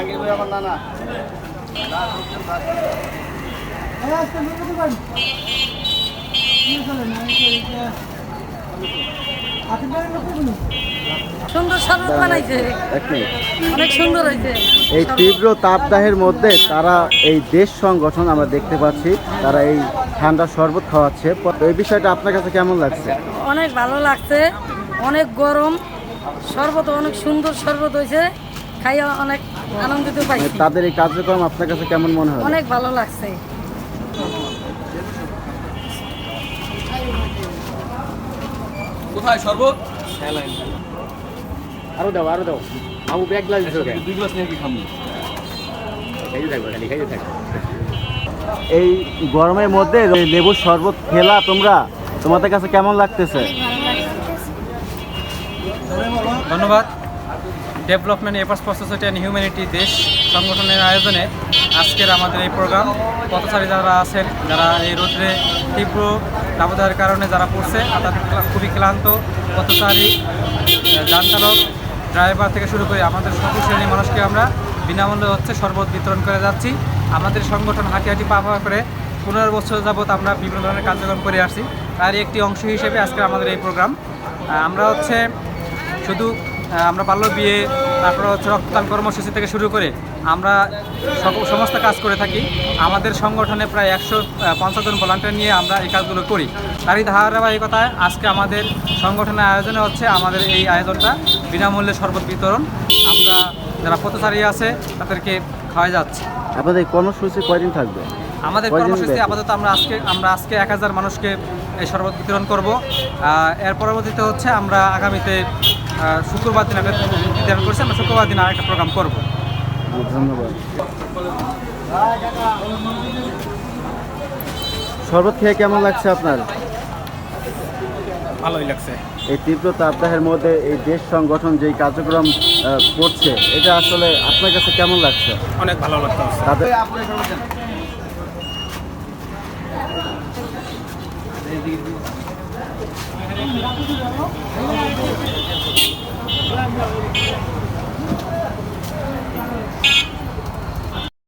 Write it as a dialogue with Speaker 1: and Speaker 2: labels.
Speaker 1: জাহাঙ্গীর ভাই আমার নানা।
Speaker 2: সুন্দর শরবত বানাইছে। অনেক সুন্দর হয়েছে।
Speaker 1: এই তীব্র তাপদাহের মধ্যে তারা এই দেশ সংগঠন আমরা দেখতে পাচ্ছি তারা এই ঠান্ডা শরবত খাওয়াচ্ছে। এই বিষয়টা আপনার কাছে কেমন লাগছে?
Speaker 2: অনেক ভালো লাগছে অনেক গরম শরবত অনেক সুন্দর শরবত হয়েছে। খাইয়া অনেক আনন্দিত
Speaker 1: মানে
Speaker 2: পাইছি
Speaker 1: তাদের এই কার্যক্রম আপনার কাছে কেমন মনে হয়?
Speaker 2: অনেক ভালো লাগছে।
Speaker 3: কোথায় শরবত?
Speaker 1: আরও দাও আরও দাও। আমু ব্যাগ গ্লাস
Speaker 3: দুই গ্লাস নিয়ে কি খামনি
Speaker 1: এই গরমের মধ্যে এই লেবুর শরবত খেলা তোমরা তোমাদের কাছে কেমন লাগতেছে?
Speaker 4: ধন্যবাদ। Development efforts for society and humanity Desh সংগঠনের আয়োজনে আজকের আমাদের এই প্রোগ্রাম পথচারী যারা আছেন যারা এই রোদ্রে তীব্র দাবদাহের কারণে যারা পড়ছে তাদের খুবই ক্লান্ত। পথচারী আহ, যান চালক ড্রাইভার থেকে শুরু করে আমাদের সকল শ্রেণির মানুষকে আমরা বিনামূল্যে হচ্ছে শরবত বিতরণ করে যাচ্ছি। আমাদের সংগঠন হাঁটি হাঁটি পা পা করে পনেরো বছর যাবৎ আমরা বিভিন্ন ধরনের কার্যক্রম করে আসছি। তারই একটি অংশ হিসেবে আজকে আমাদের এই প্রোগ্রাম আমরা হচ্ছে শুধু আমরা বাল্য বিয়ে তারপরে হচ্ছে রক্তদান কর্মসূচি থেকে শুরু করে আমরা সমস্ত কাজ করে থাকি। আমাদের সংগঠনে প্রায় একশো পঞ্চাশ জন ভলান্টিয়ার নিয়ে আমরা এই কাজগুলো করি। তারই ধারাবাহিকতায় আজকে আমাদের সংগঠনের আয়োজনে হচ্ছে আমাদের এই আয়োজনটা বিনামূল্যে শরবত বিতরণ। আমরা যারা পথচারী আছে তাদেরকে খাওয়া যাচ্ছে।
Speaker 1: আপনাদের কর্মসূচি কয়দিন থাকবে?
Speaker 4: আমাদের কর্মসূচি আপাতত আমরা আজকে আমরা আজকে এক হাজার মানুষকে এই শরবত বিতরণ করব। এর পরবর্তীতে হচ্ছে আমরা আগামীতে শুক্রবার দিন একটা বিতরণ করছি আমরা শুক্রবার দিন আরেকটা প্রোগ্রাম করব।
Speaker 1: ধন্যবাদ। শরবত খেয়ে কেমন লাগছে আপনার?
Speaker 4: ভালোই লাগছে।
Speaker 1: এই তীব্র তাপদাহের মধ্যে এই দেশ সংগঠন যে কার্যক্রম করছে এটা আসলে আপনার কাছে কেমন লাগছে?
Speaker 4: অনেক ভালো লাগছে।
Speaker 1: তাদের